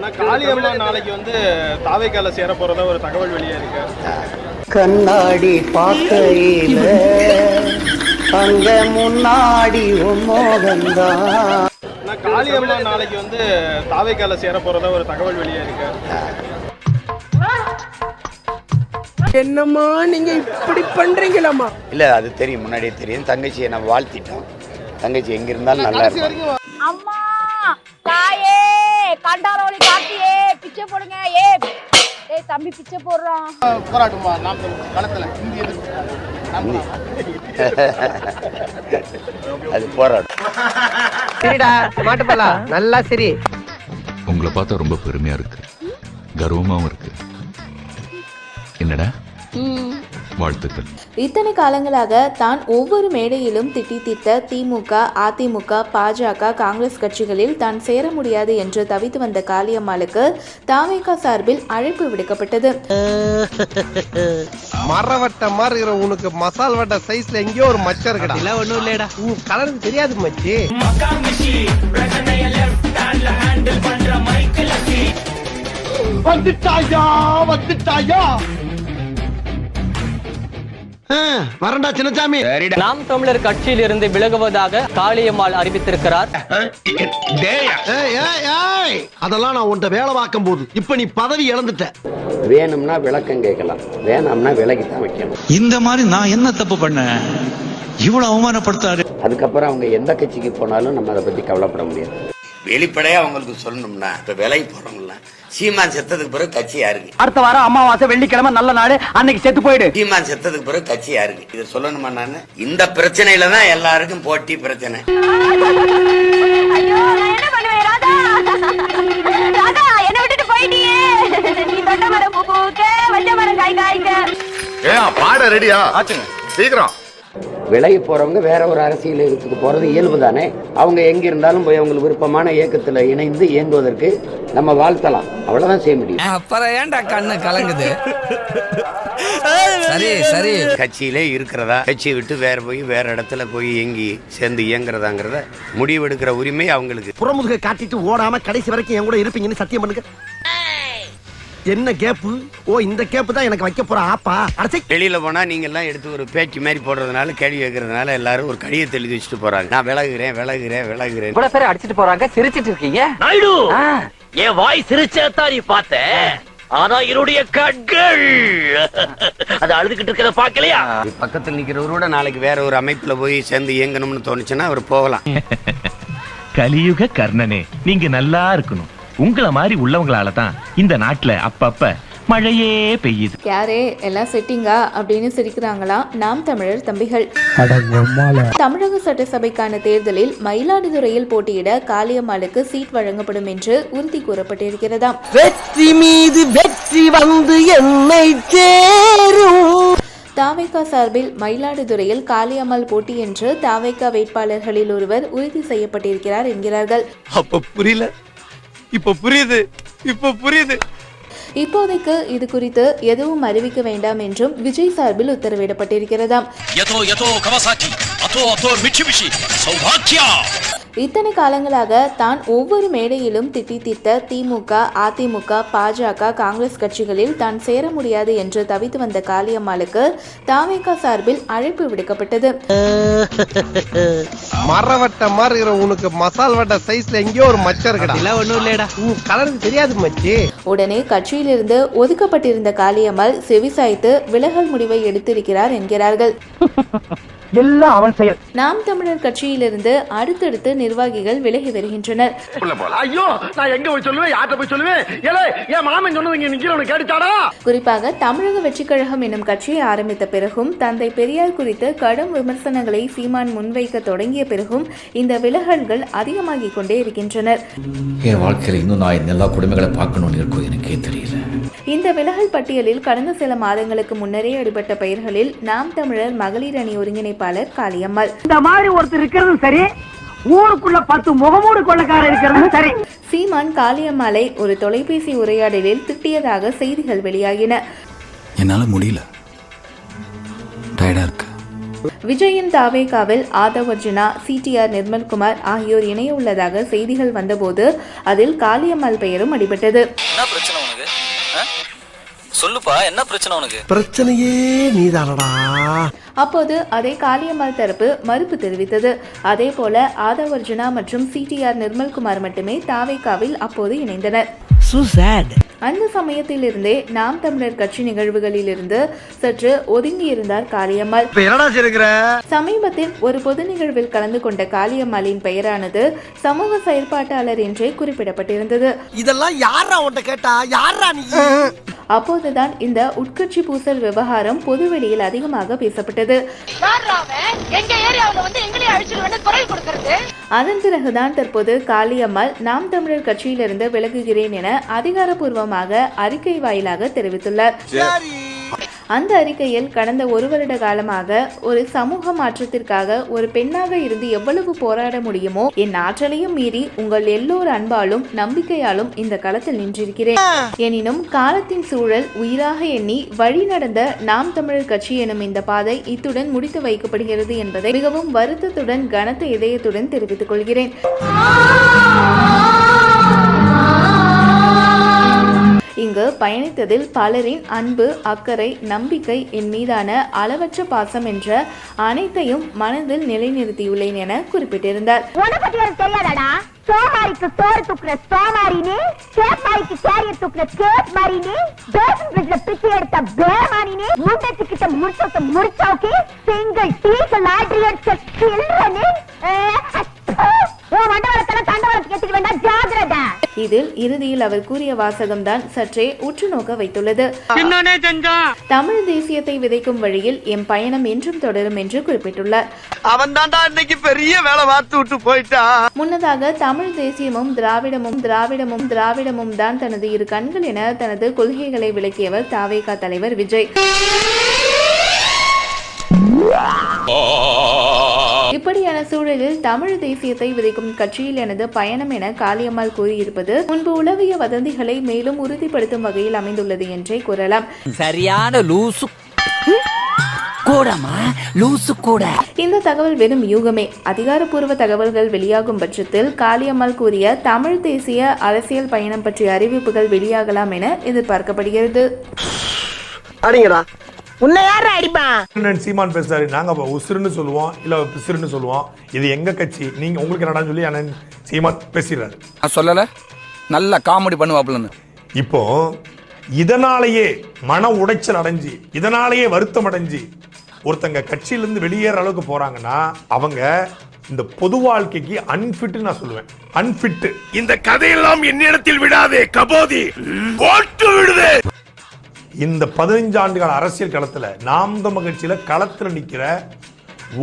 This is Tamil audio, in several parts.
நான் காளியம்மா நாளைக்கு வந்து தாவைக்கால சேர போறதா ஒரு தகவல் வெளியே இருக்கு. கண்ணாடி பார்க்கையில அங்க முன்னாடி நான் காளியம்மா நாளைக்கு வந்து தாவைக்கால சேர போறதா ஒரு தகவல் வெளியே இருக்கு. என்னம்மா நீங்க இப்படி பண்றீங்களம்மா? இல்லை அது தெரியும். முன்னாடியே தெரியும். தங்கச்சியை நம்ம வாழ்த்திட்டோம். தங்கச்சி எங்கே இருந்தாலும் நல்லா இருக்கும் அம்மா தாயே கண்டாரோலி தம்பி பிச்சை போடுறான். போராட்டமா? நாம் களத்துல இந்திய அது போராடும் சரிடா மாட்டுப்பலா நல்லா சரி. உங்களை பார்த்தா ரொம்ப பெருமையா இருக்கு. கர்வமாவும் இருக்கு. என்னடா? வாழ்த்துக்கள். இத்தனை காலங்களாக தான் ஒவ்வொரு மேடையிலும் திட்டி தீர்த்த திமுக அதிமுக பாஜக காங்கிரஸ் கட்சிகளில் தான் சேர முடியாது என்று தவித்து வந்த காளியம்மாளுக்கு தாவேகா சார்பில் அழைப்பு விடுக்கப்பட்டது. மரவட்ட மாதிரி இருக்கிற உனக்கு மசால் வட்ட சைஸ்ல எங்கேயோ ஒரு மச்சம் இருக்குடா. இல்ல ஒண்ணும் இல்லடா உன் கலருக்கு தெரியாது மச்சி. வந்துட்டாயா வந்துட்டாயா? வரண்டா சின்னசாமி நாம் தமிழர் கட்சியில் இருந்து விலகுவதாக காளியம்மாள் அறிவித்திருக்கிறார். ஏய் ஏய் ஏய் அதெல்லாம் நான் உன்கிட்ட வேலை பார்க்கும் போது. இப்ப நீ பதவி இழந்துட்ட. வேணும்னா விளக்கம் கேட்கலாம். வேணாம்னா விலகி தான் வைக்கணும். இந்த மாதிரி நான் என்ன தப்பு பண்ணேன்? இவ்வளவு அவமானப்படுத்தாரு அதுக்கப்புறம் அவங்க எந்த கட்சிக்கு போனாலும் நம்ம அதை பற்றி கவலைப்பட முடியாது. வெளிப்படையாக அவங்களுக்கு சொல்லணும்னா இப்போ விலகி போகிறோம்ல சீமான் செத்ததுக்கு பிறகு கட்சி யாருக்கு? அடுத்த வாரம் அமாவாசை வெள்ளிக்கிழமை நல்ல நாடு அன்னைக்கு செத்து போயிடு. சீமான் செத்ததுக்கு பிறகு கட்சி யாருக்கு? இதை சொல்லணுமா நான்? இந்த பிரச்சனையில தான் எல்லாருக்கும் போட்டி பிரச்சனை. பாட ரெடியா ஆச்சுங்க. சீக்கிரம். விலகி போறவங்க வேற ஒரு அரசியல் இயக்கத்துக்கு போறது இயல்பு தானே அவங்க எங்க இருந்தாலும் போய் அவங்களுக்கு விருப்பமான இயக்கத்துல இணைந்து இயங்குவதற்கு நம்ம வாழ்த்தலாம். அவ்வளவுதான் செய்ய முடியும். அப்புறம் ஏன்டா கண்ணு கலங்குது? சரி சரி. கட்சியிலே இருக்கிறதா? கட்சியை விட்டு வேற போய் வேற இடத்துல போய் இயங்கி சேர்ந்து இயங்குறதாங்கிறத முடிவெடுக்கிற உரிமை அவங்களுக்கு. புறமுதுக காட்டிட்டு ஓடாம கடைசி வரைக்கும் என் கூட இருப்பீங்கன்னு சத்தியம் பண்ணுங்க. என்ன கேப்பு? ஓ இந்த கேப்பு தான் எனக்கு வைக்க போற ஆப்பா. அடச்சை வெளியில போனா நீங்க எல்லாம் எடுத்து ஒரு பேச்சு மாதிரி போடுறதுனால கேள்வி கேட்கறதுனால எல்லாரும் ஒரு கடிதத்தை எழுதி வச்சுட்டு போறாங்க. நான் விலகுறேன் விலகுறேன் விலகுறேன். இவ்வளவு பேர் அடிச்சிட்டு போறாங்க சிரிச்சிட்டு இருக்கீங்க? நாயுடு! என் வாய் சிரிச்சதான் நீ பார்த்த? ஆனா என்னுடைய கண்கள்! அது அழுதுகிட்டு இருக்கிறத பாக்கலையா பக்கத்தில் நிக்கிறவரோட நாளைக்கு வேற ஒரு அமைப்புல போய் சேர்ந்து இயங்கணும்னு தோணுச்சுன்னா அவர் போகலாம். கலியுக கர்ணனே நீங்க நல்லா இருக்கணும். உங்களை மாதிரி உள்ளவங்களால தான் இந்த நாட்டுல அப்பப்ப மழையே பெய்யுது. யாரே எல்லாம் செட்டிங்கா அப்படின்னு சிரிக்கிறாங்களாம் நாம் தமிழர் தம்பிகள். தமிழக சட்டசபைக்கான தேர்தலில் மயிலாடுதுறையில் போட்டியிட காளியம்மாளுக்கு சீட் வழங்கப்படும் என்று உறுதி கூறப்பட்டிருக்கிறதாம். வெற்றி மீது வெற்றி வந்து என்னை சேரும். தாவேகா சார்பில் மயிலாடுதுறையில் காளியம்மாள் போட்டி என்று தாவேகா வேட்பாளர்களில் ஒருவர் உறுதி செய்யப்பட்டிருக்கிறார் என்கிறார்கள். அப்ப புரியல. இப்ப புரியுது இப்ப புரியுது. இப்போதைக்கு இது குறித்து எதுவும் அறிவிக்க வேண்டாம் என்றும் விஜய் சார்பில் உத்தரவிடப்பட்டிருக்கிறதாம். இத்தனை காலங்களாக தான் ஒவ்வொரு மேடையிலும் திட்டி தீர்த்த திமுக அதிமுக பாஜக காங்கிரஸ் கட்சிகளில் தான் சேர முடியாது என்று தவித்து வந்த காளியம்மாளுக்கு தாவேகா சார்பில் அழைப்பு விடுக்கப்பட்டது. மரவட்ட மாதிரி இருக்கிற உனக்கு மசால் வட்ட சைஸ்ல எங்கேயோ ஒரு மச்சம் இருக்குடா. ஒண்ணும் இல்லடா கலருக்கு தெரியாது மச்சி. உடனே கட்சியிலிருந்து ஒதுக்கப்பட்டிருந்த காளியம்மாள் செவிசாய்த்து விலகல் முடிவை எடுத்திருக்கிறார் என்கிறார்கள். எல்லாம் அவன் செயல். நாம் தமிழர் கட்சியிலிருந்து அடுத்தடுத்து நிர்வாகிகள் விலகி வருகின்றனர். ஐயோ நான் எங்க போய் சொல்லுவேன்? யார்கிட்ட போய் சொல்லுவேன்? ஏலே என் மாமன் சொன்னது இங்க நிக்கிறவனுக்கு கேட்டுச்சாடா? குறிப்பாக தமிழக வெற்றிக் கழகம் எனும் கட்சியை ஆரம்பித்த பிறகும் தந்தை பெரியார் குறித்து கடும் விமர்சனங்களை சீமான் முன்வைக்க தொடங்கிய பிறகும் இந்த விலகல்கள் அதிகமாகிக் கொண்டே இருக்கின்றனர். என் வாழ்க்கையில இன்னும் நான் எல்லா குடும்பங்களை பார்க்கணும்னு இருக்கும் எனக்கே தெரியல. இந்த விலகல் பட்டியலில் கடந்த சில மாதங்களுக்கு முன்னரே அடிபட்ட பெயர்களில் நாம் தமிழர் மகளிர் அணி ஒருங்கிணைப்பாளர் காளியம்மாள். இந்த மாதிரி ஒருத்தர் இருக்கிறது சரி ஊருக்குள்ள பத்து முகமூடு கொள்ளக்காரர் இருக்கிறது சரி. சீமான் காளியம்மாளை ஒரு தொலைபேசி உரையாடலில் திட்டியதாக செய்திகள் வெளியாகின. என்னால முடியல. டயர்டா இருக்கு. விஜயின் தாவேகாவில் ஆதவ் அர்ஜுனா சிடிஆர் நிர்மல்குமார் ஆகியோர் இணைய உள்ளதாக செய்திகள் வந்தபோது அதில் காளியம்மாள் பெயரும் அடிபட்டது. சொல்லுப்பா என்ன பிரச்சனை உனக்கு? பிரச்சனையே நீதானடா. அப்போது அதே காளியம்மாள் தரப்பு மறுப்பு தெரிவித்தது. அதே போல ஆதவ் அர்ஜுனா மற்றும் சிடிஆர் நிர்மல்குமார் மட்டுமே தாவேகாவில் அப்போது இணைந்தனர். அந்த சமயத்திலிருந்தே நாம் தமிழர் கட்சி நிகழ்வுகளிலிருந்து சற்று ஒதுங்கி இருந்தார் காளியம்மாள். இப்ப என்னடா செய்யுங்கிற சமீபத்தில் ஒரு பொது நிகழ்வில் கலந்து கொண்ட காளியம்மாளின் பெயரானது சமூக செயற்பாட்டாளர் என்றே குறிப்பிடப்பட்டிருந்தது. இதெல்லாம் யாரா உன்ட்ட கேட்டா? யாரா நீ? அப்போதுதான் இந்த உட்கட்சி பூசல் விவகாரம் பொதுவெளியில் அதிகமாக பேசப்பட்டது. அதன் பிறகுதான் தற்போது காளியம்மாள் நாம் தமிழர் கட்சியிலிருந்து விலகுகிறேன் என அதிகாரப்பூர்வமாக அறிக்கை வாயிலாக தெரிவித்துள்ளார். அந்த அறிக்கையில் கடந்த ஒரு வருட காலமாக ஒரு சமூக மாற்றத்திற்காக ஒரு பெண்ணாக இருந்து எவ்வளவு போராட முடியுமோ என் ஆற்றலையும் மீறி உங்கள் எல்லோர் அன்பாலும் நம்பிக்கையாலும் இந்த களத்தில் நின்றிருக்கிறேன். எனினும் காலத்தின் சூழல் உயிராக எண்ணி வழி நடந்த நாம் தமிழர் கட்சி எனும் இந்த பாதை இத்துடன் முடித்து வைக்கப்படுகிறது என்பதை மிகவும் வருத்தத்துடன் கனத்த இதயத்துடன் தெரிவித்துக் கொள்கிறேன். இங்கு பயணித்ததில் பலரின் அன்பு அக்கறை நம்பிக்கை என் மீதான அளவற்ற பாசம் என்ற அனைத்தையும் மனதில் நிலைநிறுத்தியுள்ளேன் என குறிப்பிட்டிருந்தார். சோமாரிக்கு சோறு தூக்குற சோமாரினே சேப்பாய்க்கு கேரியர் தூக்குற கேப் மாறினி பேசன் பிரிட்ஜ்ல பிச்சை எடுத்த பேமானினி முண்டச்சு கிட்ட முடிச்சோத்த முடிச்சோக்கி சிங்கிள் டீக்கு லாட்ரி இதில் இறுதியில் அவர் கூறிய வாசகம்தான் சற்றே உற்று நோக்க வைத்துள்ளது தமிழ் தேசியத்தை விதைக்கும் வழியில் எம் பயணம் என்றும் தொடரும் என்று குறிப்பிட்டுள்ளார். அவன் இன்னைக்கு பெரிய வேலை பார்த்து விட்டு போயிட்டான் முன்னதாக தமிழ் தேசியமும் திராவிடமும் திராவிடமும் திராவிடமும் தான் தனது இரு கண்கள் என தனது கொள்கைகளை விளக்கியவர் தாவேகா தலைவர் விஜய். இப்படியான சூழலில் தமிழ் தேசியத்தை விதைக்கும் கட்சியில் எனது பயணம் என காளியம்மாள் கூறியிருப்பது முன்பு உலவிய வதந்திகளை மேலும் உறுதிப்படுத்தும் வகையில் அமைந்துள்ளது என்றே கூறலாம். சரியான லூசு. கூடமா லூசு கூட. இந்த தகவல் வெறும் யூகமே. அதிகாரப்பூர்வ தகவல்கள் வெளியாகும் பட்சத்தில் காளியம்மாள் கூறிய தமிழ் தேசிய அரசியல் பயணம் பற்றிய அறிவிப்புகள் வெளியாகலாம் என எதிர்பார்க்கப்படுகிறது. உன்னை யார அடிப்பான் சீமான் பேசுறாரு. நாங்க உசுருன்னு சொல்லுவோம் இல்ல பிசுறுன்னு சொல்லுவோம். இது எங்க கட்சி? நீங்க உங்களுக்கு என்னடான்னு சொல்லி அண்ணன் சீமான் பேசிடுறாரு. நான் சொல்லல. நல்ல காமெடி பண்ணுவாப்லன்னு இப்போ இதனாலேயே மன உடைச்சல் அடைஞ்சு இதனாலேயே வருத்தம் அடைஞ்சு ஒருத்தங்க கட்சியிலிருந்து வெளியேற அளவுக்கு போறாங்கன்னா அவங்க இந்த பொது வாழ்க்கைக்கு அன்ஃபிட் நான் சொல்லுவேன். அன்ஃபிட் இந்த கதையெல்லாம் என்னிடத்தில் விடாதே கபோதி. போட்டு விடுதே. இந்த பதினஞ்சு ஆண்டுகால அரசியல் களத்துல நாம் தமிழ் கட்சியில களத்துல நிக்கிற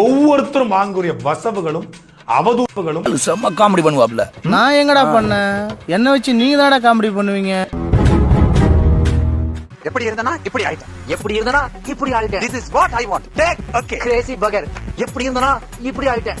ஒவ்வொருத்தரும் வாங்கக்கூடிய வசவுகளும் அவதூறுகளும். செம்ம காமெடி பண்ணுவாப்ல. நான் எங்கடா பண்ணேன்? என்ன வச்சு நீங்க தானடா காமெடி பண்ணுவீங்க? எப்படி இருந்தனா இப்படி ஆயிட்டேன். எப்படி இருந்தனா இப்படி ஆயிட்டேன். This is what I want take okay crazy பகர் எப்படி இருந்தனா இப்படி ஆயிட்டேன்.